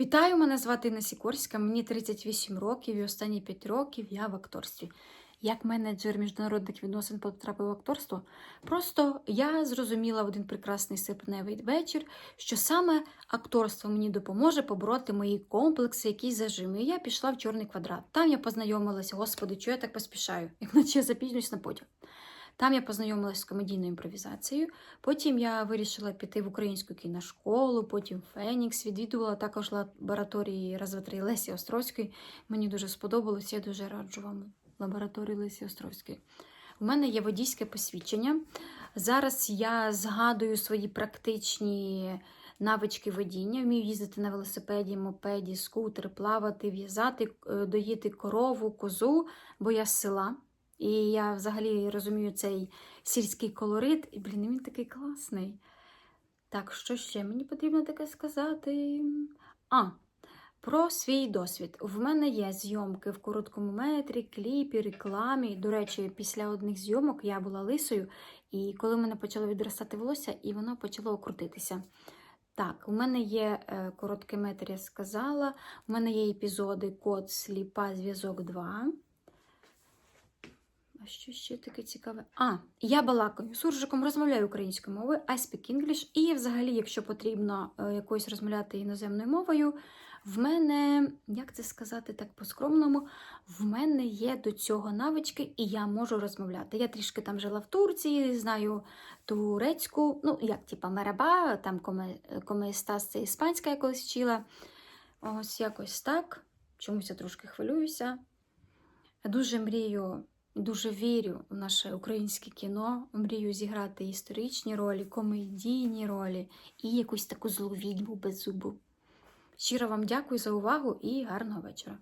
Вітаю, мене звати Інна Сікорська, мені 38 років і останні 5 років я в акторстві. Як менеджер міжнародних відносин потрапив в акторство, просто я зрозуміла в один прекрасний серпневий вечір, що саме акторство мені допоможе побороти мої комплекси, якісь зажими. І я пішла в чорний квадрат. Там я познайомилася, господи, чого я так поспішаю, як наче я запізнююсь на потяг. Там я познайомилася з комедійною імпровізацією. Потім я вирішила піти в українську кіношколу, потім Фенікс, відвідувала також лабораторії раз, два, три Лесі Островської. Мені дуже сподобалось, я дуже раджу вам лабораторію Лесі Островської. У мене є водійське посвідчення. Зараз я згадую свої практичні навички водіння. Вмію їздити на велосипеді, мопеді, скутер, плавати, в'язати, е, доїти корову, козу, бо я з села. І я взагалі розумію цей сільський колорит. І, блін, він такий класний. Так, що ще мені потрібно таке сказати? А, про свій досвід. В мене є зйомки в короткому метрі, кліпі, рекламі. До речі, після одних зйомок я була лисою, і коли в мене почало відростати волосся, і воно почало крутитися. Так, у мене є е, короткий метр, я сказала. У мене є епізоди Код, сліпа, зв'язок 2. А що ще таке цікаве? А, я балакаю суржиком, розмовляю українською мовою, I speak English. І взагалі, якщо потрібно е, якось розмовляти іноземною мовою, в мене, як це сказати так по-скромному, в мене є до цього навички, і я можу розмовляти. Я трішки там жила в Турції, знаю турецьку, ну, як типа мераба, там коместас це іспанська я колись вчила. Ось якось так. Чомусь я трошки хвилююся. Дуже мрію. Дуже вірю в наше українське кіно, мрію зіграти історичні ролі, комедійні ролі і якусь таку злу без зубу. Щиро вам дякую за увагу і гарного вечора!